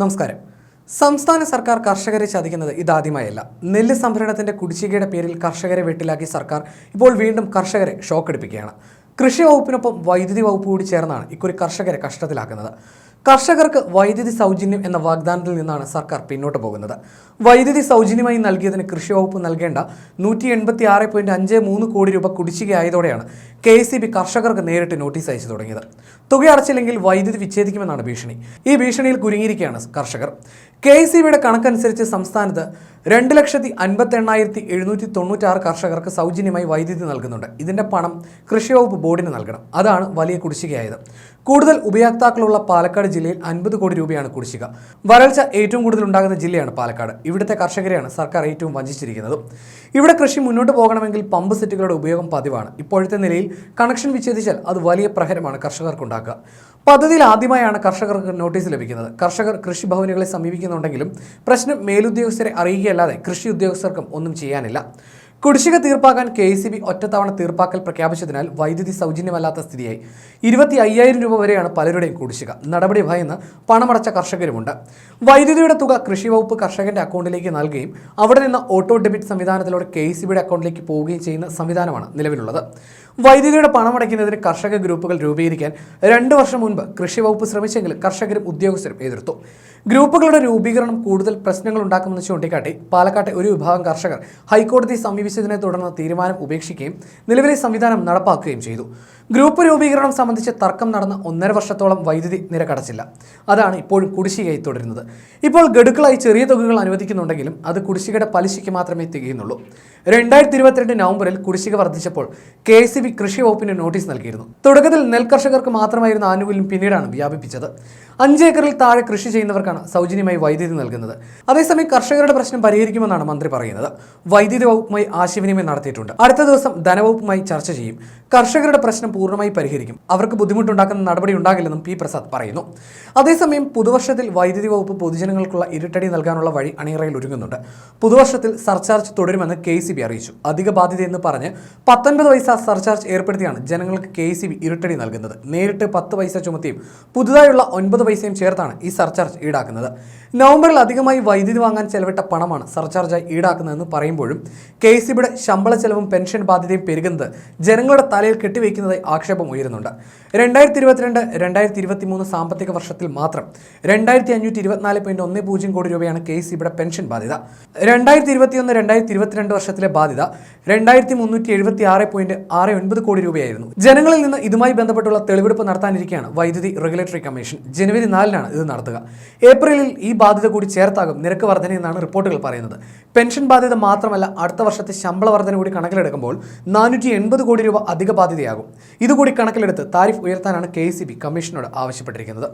നമസ്കാരം. സംസ്ഥാന സർക്കാർ കർഷകരെ ചതിക്കുന്നത് ഇതാദ്യമായല്ല. നെല്ല് സംഭരണത്തിന്റെ കുടിശ്ശികയുടെ പേരിൽ കർഷകരെ വെട്ടിലാക്കി സർക്കാർ ഇപ്പോൾ വീണ്ടും കർഷകരെ ഷോക്കടിപ്പിക്കുകയാണ് കൃഷി വകുപ്പിനൊപ്പം വൈദ്യുതി വകുപ്പ് കൂടി ചേർന്നാണ് ഇക്കുറി കർഷകരെ കഷ്ടത്തിലാക്കുന്നത്. കർഷകർക്ക് വൈദ്യുതി സൗജന്യം എന്ന വാഗ്ദാനത്തിൽ നിന്നാണ് സർക്കാർ പിന്നോട്ട് പോകുന്നത്. വൈദ്യുതി സൗജന്യമായി നൽകിയതിന് കൃഷി വകുപ്പ് നൽകേണ്ട നൂറ്റി എൺപത്തി ആറ് പോയിന്റ് അഞ്ച് മൂന്ന് കോടി രൂപ കുടിശ്ശികയായതോടെയാണ് കെ സി ബി കർഷകർക്ക് നേരിട്ട് നോട്ടീസ് അയച്ചു തുടങ്ങിയത്. തുക അടച്ചില്ലെങ്കിൽ വൈദ്യുതി വിച്ഛേദിക്കുമെന്നാണ് ഭീഷണി. ഈ ഭീഷണിയിൽ കുരുങ്ങിയിരിക്കുകയാണ് കർഷകർ. കെ സി ബിയുടെ കണക്കനുസരിച്ച് സംസ്ഥാനത്ത് രണ്ട് ലക്ഷത്തി അൻപത്തി എണ്ണായിരത്തി എഴുന്നൂറ്റി തൊണ്ണൂറ്റാറ് കർഷകർക്ക് സൗജന്യമായി വൈദ്യുതി നൽകുന്നുണ്ട്. ഇതിന്റെ പണം കൃഷി വകുപ്പ് ബോർഡിന് നൽകണം. അതാണ് വലിയ കുടിശ്ശികയായത്. കൂടുതൽ ഉപയോക്താക്കളുള്ള പാലക്കാട് ജില്ലയിൽ അൻപത് കോടി രൂപയാണ് കുടിശ്ശിക. വരൾച്ച ഏറ്റവും കൂടുതൽ ഉണ്ടാകുന്ന ജില്ലയാണ് പാലക്കാട്. ഇവിടുത്തെ കർഷകരെയാണ് സർക്കാർ ഏറ്റവും വഞ്ചിച്ചിരിക്കുന്നത്. ഇവിടെ കൃഷി മുന്നോട്ട് പോകണമെങ്കിൽ പമ്പ് സെറ്റുകളുടെ ഉപയോഗം പതിവാണ്. ഇപ്പോഴത്തെ നിലയിൽ കണക്ഷൻ വിച്ഛേദിച്ചാൽ അത് വലിയ പ്രഹരമാണ് കർഷകർക്കുണ്ടാക്കുക. പദ്ധതിയിൽ ആദ്യമായാണ് കർഷകർക്ക് നോട്ടീസ് ലഭിക്കുന്നത്. കർഷകർ കൃഷിഭവനുകളെ സമീപിക്കുന്നുണ്ടെങ്കിലും പ്രശ്നം മേലുദ്യോഗസ്ഥരെ അറിയുകയല്ലാതെ കൃഷി ഉദ്യോഗസ്ഥർക്കും ഒന്നും ചെയ്യാനില്ല. കുടിശ്ശിക തീർപ്പാക്കാൻ കെ സി ബി ഒറ്റത്തവണ തീർപ്പാക്കൽ പ്രഖ്യാപിച്ചതിനാൽ വൈദ്യുതി സൗജന്യമല്ലാത്ത സ്ഥിതിയായി. ഇരുപത്തി അയ്യായിരം രൂപ വരെയാണ് പലരുടെയും കുടിശ്ശിക. നടപടി ഭയന്ന് പണമടച്ച കർഷകരുമുണ്ട്. വൈദ്യുതിയുടെ തുക കൃഷി വകുപ്പ് കർഷകന്റെ അക്കൗണ്ടിലേക്ക് നൽകുകയും അവിടെ നിന്ന് ഓട്ടോ ഡെബിറ്റ് സംവിധാനത്തിലൂടെ കെ സി ബിയുടെ അക്കൗണ്ടിലേക്ക് പോവുകയും ചെയ്യുന്ന സംവിധാനമാണ് നിലവിലുള്ളത്. വൈദ്യുതിയുടെ പണമടയ്ക്കുന്നതിന് കർഷക ഗ്രൂപ്പുകൾ രൂപീകരിക്കാൻ രണ്ട് വർഷം മുൻപ് കൃഷി വകുപ്പ് ശ്രമിച്ചെങ്കിലും കർഷകരും ഉദ്യോഗസ്ഥരും എതിർത്തു. ഗ്രൂപ്പുകളുടെ രൂപീകരണം കൂടുതൽ പ്രശ്നങ്ങൾ ഉണ്ടാക്കുമെന്ന് ചൂണ്ടിക്കാട്ടി. പാലക്കാട്ടെ ഒരു വിഭാഗം കർഷകർ ഹൈക്കോടതി സമീപിച്ചതിനെ തുടർന്ന് തീരുമാനം ഉപേക്ഷിക്കുകയും നിലവിലെ സംവിധാനം നടപ്പാക്കുകയും ചെയ്തു. ഗ്രൂപ്പ് രൂപീകരണം സംബന്ധിച്ച് തർക്കം നടന്ന ഒന്നര വർഷത്തോളം വൈദ്യുതി നിരക്കടച്ചില്ല അതാണ് ഇപ്പോഴും കുടിശ്ശികയായി തുടരുന്നത്. ഇപ്പോൾ ഗഡുക്കളായി ചെറിയ തുകകൾ അനുവദിക്കുന്നുണ്ടെങ്കിലും അത് കുടിശ്ശികയുടെ പലിശയ്ക്ക് മാത്രമേ തികയുന്നുള്ളൂ. രണ്ടായിരത്തി ഇരുപത്തിരണ്ട് നവംബറിൽ കുടിശ്ശിക വർദ്ധിച്ചപ്പോൾ കെ എസ് ബി കൃഷി വകുപ്പിന് നോട്ടീസ് നൽകിയിരുന്നു. തുടക്കത്തിൽ നെൽകർഷകർക്ക് മാത്രമായിരുന്ന ആനുകൂല്യം പിന്നീടാണ് വ്യാപിപ്പിച്ചത്. അഞ്ച് ഏക്കറിൽ താഴെ കൃഷി ചെയ്യുന്നവർക്കാണ് സൗജന്യമായി വൈദ്യുതി നൽകുന്നത്? അതേസമയം കർഷകരുടെ പ്രശ്നം പരിഹരിക്കുമെന്നാണ് മന്ത്രി പറയുന്നത്. വൈദ്യുതി വകുപ്പുമായി ആശയവിനിമയം നടത്തിയിട്ടുണ്ട്. അടുത്ത ദിവസം ധനവകുപ്പുമായി ചർച്ച ചെയ്യും. കർഷകരുടെ പ്രശ്നം പൂർണമായി പരിഹരിക്കും. അവർക്ക് ബുദ്ധിമുട്ടുണ്ടാക്കുന്ന നടപടി ഉണ്ടാകില്ലെന്നും പി പ്രസാദ് പറയുന്നു. അതേസമയം പുതുവർഷത്തിൽ വൈദ്യുതി വകുപ്പ് പൊതുജനങ്ങൾക്കുള്ള ഇരുട്ടടി നൽകാനുള്ള വഴി അണിയറയിൽ ഒരുങ്ങുന്നുണ്ട്. പുതുവർഷത്തിൽ സർചാർജ് തുടരുമെന്ന് കെ അറിയിച്ചു. അധിക ബാധ്യതയെന്ന് പറഞ്ഞ് പത്തൊൻപത് പൈസ സർചാർജ് ഏർപ്പെടുത്തിയാണ് ജനങ്ങൾക്ക് കെ ഇരുട്ടടി നൽകുന്നത്. നേരിട്ട് പത്ത് പൈസ ചുമത്തിയും പുതുതായുള്ള ഒൻപത് പൈസയും ചേർത്താണ് ഈ സർചാർജ് ഈടാക്കുന്നത്. നവംബറിൽ അധികമായി വൈദ്യുതി വാങ്ങാൻ ചെലവിട്ട പണമാണ് സർചാർജായി ഈടാക്കുന്നതെന്ന് പറയുമ്പോഴും കെ ശമ്പള ചെലവും പെൻഷൻ ബാധ്യതയും പെരുകുന്നത് ജനങ്ങളുടെ തലയിൽ കെട്ടിവെക്കുന്നതായി ആക്ഷേപം ഉയരുന്നുണ്ട്. രണ്ടായിരത്തി ഇരുപത്തിരണ്ട് രണ്ടായിരത്തി ഇരുപത്തി മൂന്ന് സാമ്പത്തിക വർഷത്തിൽ മാത്രം രണ്ടായിരത്തി അഞ്ഞൂറ്റി ഇരുപത്തിനാല് പോയിന്റ് ഒന്ന് പൂജ്യം കോടി രൂപയാണ് കെ സി ബിയുടെ പെൻഷൻ ബാധ്യത. രണ്ടായിരത്തി ഇരുപത്തിയൊന്ന് രണ്ടായിരത്തി ഇരുപത്തിരണ്ട് വർഷത്തിലെ ബാധ്യത രണ്ടായിരത്തി മുന്നൂറ്റി എഴുപത്തി ആറ് പോയിന്റ് ആറ് ഒൻപത് കോടി രൂപയായിരുന്നു. ജനങ്ങളിൽ നിന്ന് ഇതുമായി ബന്ധപ്പെട്ടുള്ള തെളിവെടുപ്പ് നടത്താനിരിക്കുകയാണ് വൈദ്യുതി റെഗുലേറ്ററി കമ്മീഷൻ. ജനുവരി നാലിനാണ് ഇത് നടത്തുക. ഏപ്രിലിൽ ഈ ബാധ്യത കൂടി ചേർത്താകും നിരക്ക് വർധനയെന്നാണ് റിപ്പോർട്ടുകൾ പറയുന്നത്. പെൻഷൻ ബാധ്യത മാത്രമല്ല അടുത്ത വർഷത്തെ ശമ്പള വർധന കൂടി കണക്കിലെടുക്കുമ്പോൾ നാനൂറ്റി എൺപത് കോടി രൂപ അധിക ബാധ്യതയാകും. ഇതുകൂടി കണക്കിലെടുത്ത് താരിഫ് ഉയർത്താനാണ് കെ കമ്മീഷനോട് ആവശ്യപ്പെട്ടിരിക്കുന്നത്.